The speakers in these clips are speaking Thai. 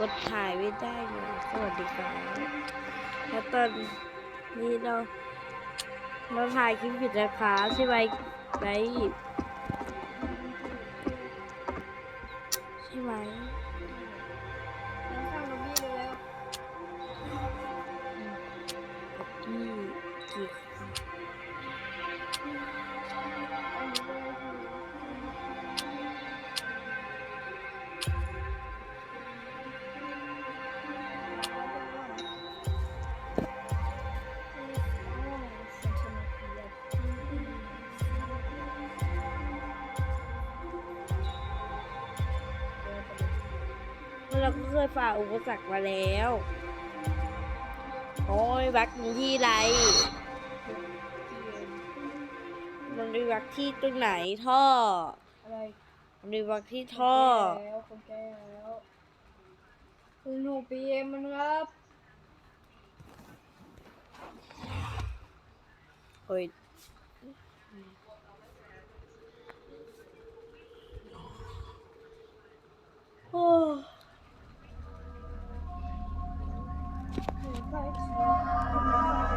กดถ่ายไม่ได้เลยสวัสดีครับแล้วตอนนี้เรา เราถ่ายคลิปผิดนะคะใช่ไหมไหนใช่ไหม เราก็เคยฝ่าอุปสรรคมาแล้ว โอ้ยวักอยู่ที่ไร มันมีวักที่ตรงไหนท่อ อะไรมันมีวักที่ท่อแล้วคนแก่แล้วคุณหนูปีเอ็มมันครับโอ้ย โอ้ ห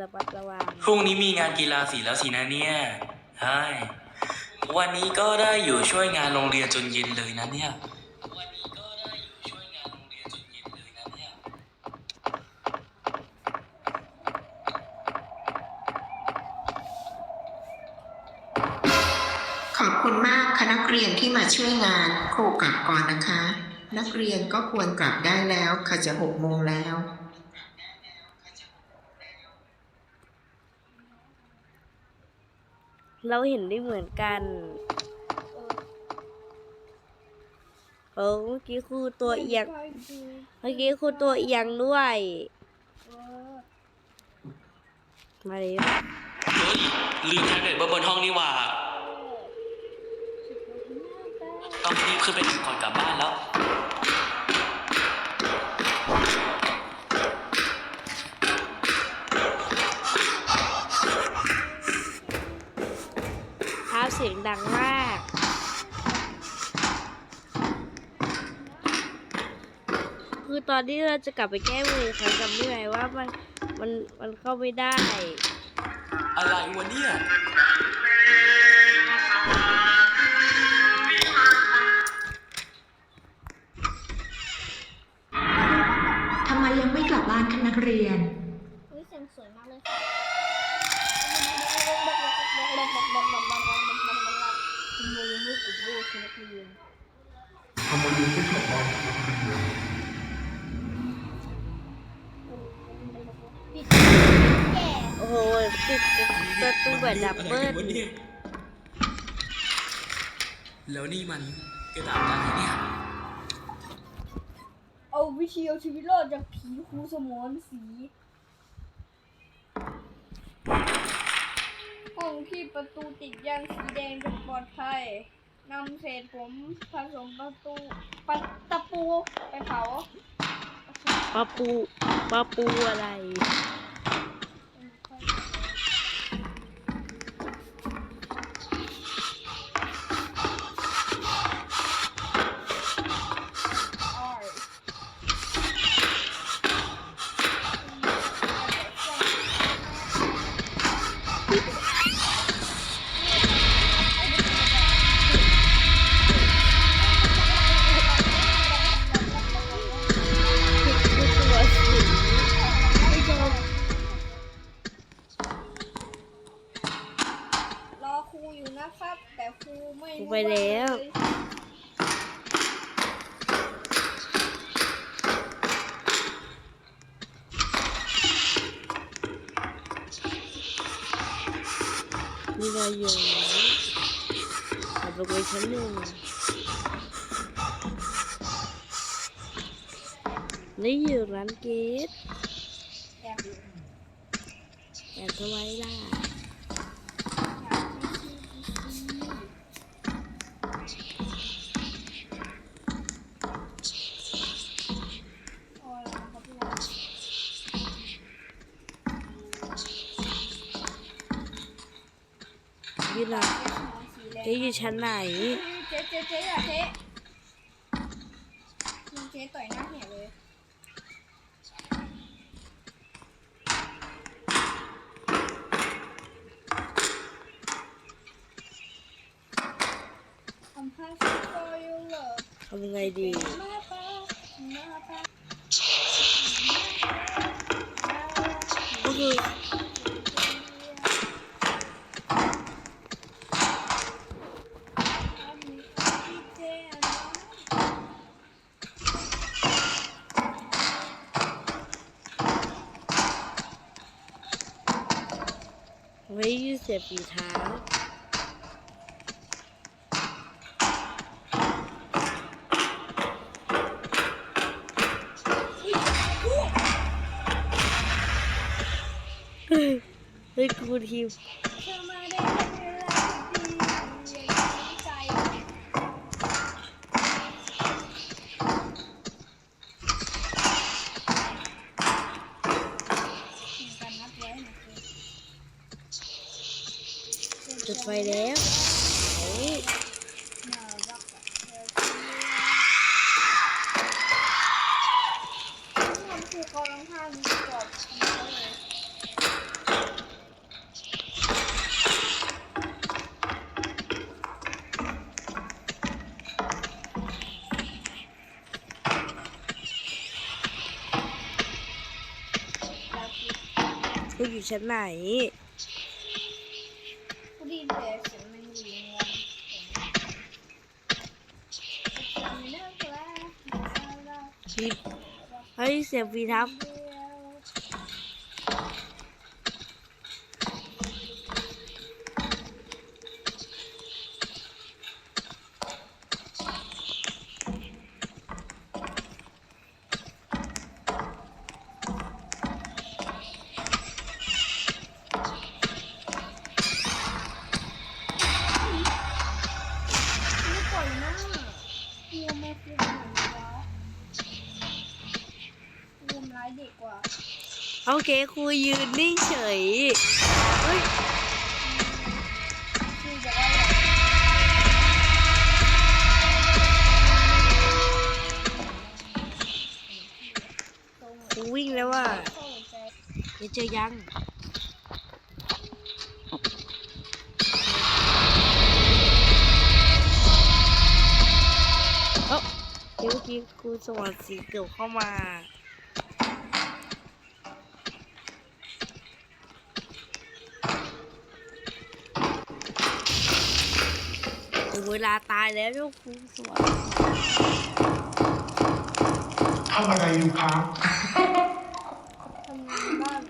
ระมัดระวังพรุ่งนี้มีงานกีฬาสีแล้วสินะเนี่ยใช่วันนี้ก็ได้อยู่ช่วยงานโรงเรียนจนเย็นเลยนะเนี่ย วันนี้ก็ได้อยู่ช่วยงานโรงเรียนจนเย็นเลยนะเนี่ย ขอบคุณมากค่ะนักเรียนที่มาช่วยงานครูกลับก่อนนะคะ นักเรียนก็ควรกลับได้แล้วค่ะจะหกโมงแล้ว เราเห็นได้เหมือนกันเออเมื่อกี้ครูตัวเอียง เมื่อกี้ครูตัวเอียงด้วย มาเลยเฮ้ยลืมแท็บเล็ตไว้บนห้องนี่หว่า ต้องรีบขึ้นไปทำก่อนกลับบ้านแล้ว ท้าเสียงดังมาก คือตอนที่เราจะกลับไปแก้มือเขาจำได้ไหมว่ามันมันมันเข้าไม่ได้ อะไรวะเนี่ย ทำไมยังไม่กลับบ้านคะนักเรียน อุ้ยเสียงสวยมากเลยค่ะคุณโมยังไม่กลุ่มโลกใช่ไหมคุณเรียน ทำไมยังไม่กลับบ้านนักเรียนโอ้โหปิดประตูแบบดับเบิ้ลแล้วนี่มันกระดาษอะไรเนี่ยเอาวิธีเอาชีวิตรอดจากผีครูสมอนสีห้องที่ประตูติดยางสีแดงจนปลอดภัย นำเศษผมผสมประตูปะตะปูไปเผา ปลาปูปลาปูอะไร แล้ว นี่เราอยู่ขับรถไปชั้นหนึ่งนี่อยู่ร้านเกตแอบอยู่แอบทำไมล่ะ อยู่ชั้นไหน เจ๊เจ๊เจ๊อะเจ๊เจ๊ต่อยหน้าเหี่ยเลยทำให้ฉันโตอยู่เหรอทำยังไงดี ว้ยืดเสียบฝีเท้า เฮ้ยเฮ้ยกูทีม เธอมาได้เวลาดีอย่างใจการนับไว้นะคือ จุดไฟแล้วเฮ้ย น่ารักอะเธอทำคือเขาลองท่านี้ก่อนทำเขาเลยกูอยู่ชั้นไหน ผู้ดีแต่เสียงมันอยู่ในวันจำเลิกแล้ว ทีม เฮ้ยเสียบฝีเท้ เคครูยืนนิ่งเฉยเฮ้ยคือจะว่าอย่างตรงครูวิ่งแล้วว่าเดี๋ยวเจอยังเดี๋ยวเมื่อกี้ครูสวัสดีเกือบเข้ามา เวลาตายแล้วเจ้าครูสวัสดีทำอะไรอยู่ครับทำงานบ้าน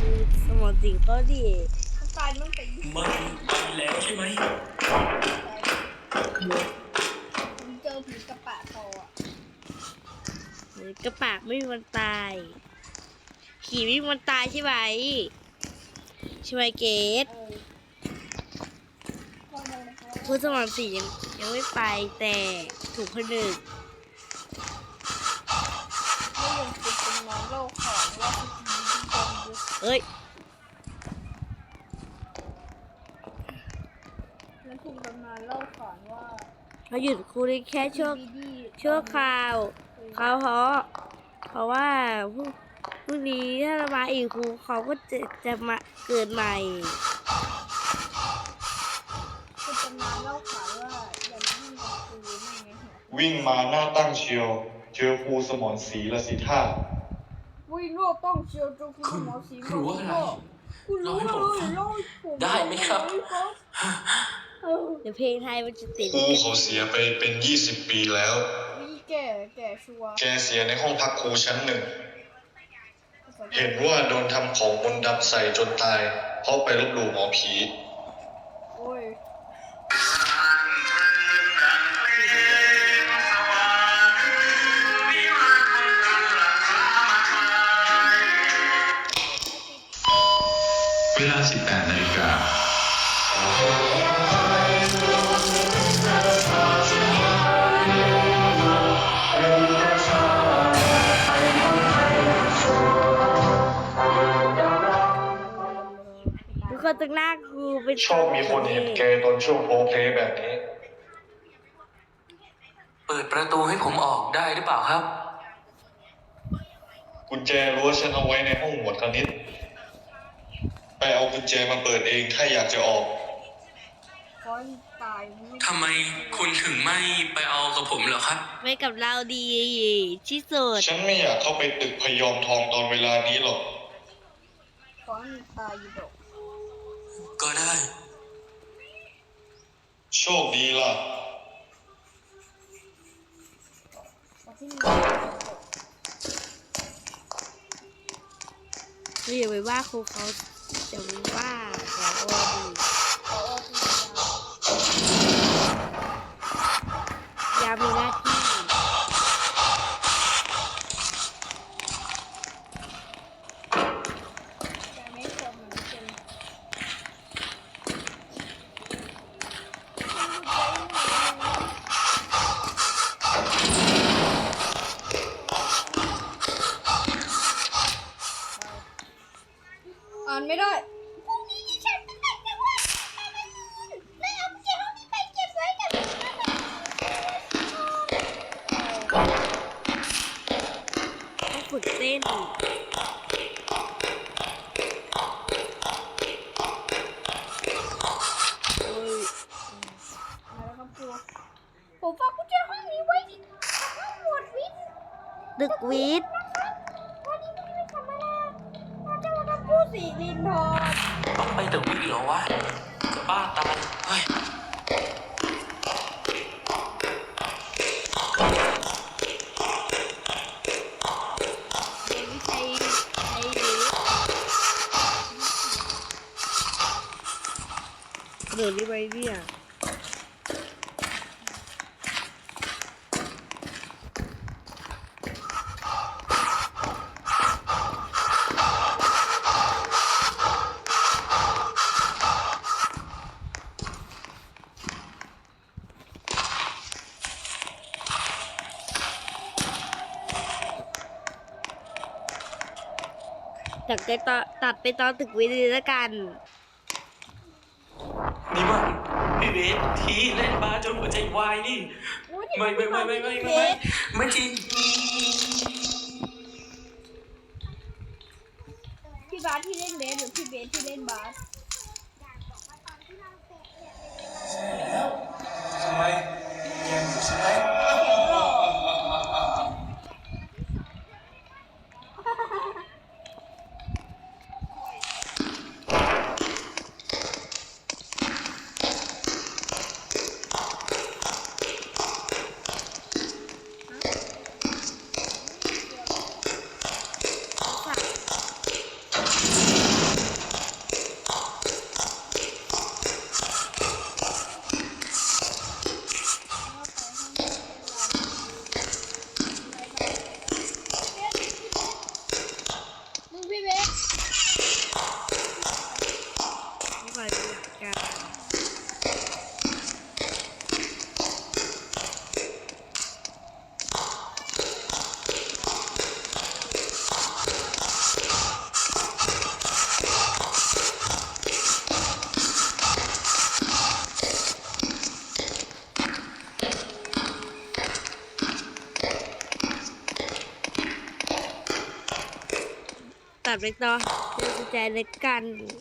คือสมองจริงก็ดีเขาตายตั้งแต่ยี่สิบมันไปแล้วใช่ไหมผมเจอผีกระปะโตอะ กระปากไม่มีวันตาย ขี่ไม่มีวันตายใช่ไหมใช่ไหมเกตเออคนเลยนะคะผู้สมองสียังยังไม่ไปแต่ถูกผนึกไม่ยังติดเป็นน้องโลกของว่าคือผีที่จมยุทธเอ้ยแล้วถูกตำนานเล่าขานว่าเขาหยุดครูได้แค่ชั่วดีดีชั่วคราว เขาเพราะเพราะว่าพรุ่งพรุ่งนี้ถ้าเรามาอีกครูเขาก็จะจะมาเกิดใหม่คือตำนานเล่าขานว่าอย่ามาให้กับครูนั่นไงหัววิ่งมาหน้าตั้งเชียว เจอครูสมอนศรีละสิท่าวิโรจน์ต้องเชียวจงคุณหมอสีคุณรู้อะไรคุณรู้เล่าเลให้ผมฟังยเล่าให้ผมได้ไหมครับเออเดี๋ยวเพลงไทยมันจะติดครูเขาเสียไปเป็น20ปีแล้ววิ แก่แก่ชัวร์แกเสียในห้องพักครูชั้นหนึ่ง เห็นว่าโดนทำของมนต์ดำใส่จนตาย เพราะไปลบหลู่หมอผี โอ้ยเวลา 18นาฬิกา คนตึงหน้าครูเป็นชอบมีคนเห็นแกตอนช่วงโพเพลแบบนี้ เปิดประตูให้ผมออกได้หรือเปล่าครับ กุญแจรั้วฉันเอาไว้ในห้องหมวดคณิต ไปเอากุญแจมาเปิดเองถ้าอยากจะออกคอนตายไม่ทำไมคุณถึงไม่ไปเอากับผมเหรอครับ ไว้กับเราดีที่สุดฉันไม่อยากเข้าไปตึกพยอมทองตอนเวลานี้หรอกคอนตายอยู่ดอก ก็ได้ โชคดีล่ะมาที่นี่ไม่อย่าไปว่าครูเขาจะไปว่าเราโอ้ดีขออที่ยาวยามมีหน้าที่ แต่ไม่ชมเหมือนเป็นอ่าน ไม่ได้พรุ่งนี้ดิฉันจะแต่งตัวว่าและเอากุญแจห้องนี้ไปเก็บไว้กับต้องฝึกเต้นโอ้ยมาแล้วครับครูผมฝากกุญแจห้องนี้ไว้ที่ห้องหมวดวิทย์ ตึกวิทย์ สีรินทร์ต้องไปถึงวิทย์เหรอวะจะบ้าตายเฮ้ย ตัดไปตอนตัดไปตอนตึกวิทย์เลยละกัน นี่มันพี่เวทที่เล่นบาสจนหัวใจวายนี่อุ๊ยไม่ไม่ไม่ไม่ไม่ไม่เบไม่สไม่จริงพี่บาสที่เล่นเบสหรือพี่เบสที่เล่นบาสทำไมแกอยู่ใช่ไหม เสียงหล่อมึงพี่เบส ไม่ไหวเป็นหลักการ ตัด ไปต่อเจอกุญแจเล็กกัน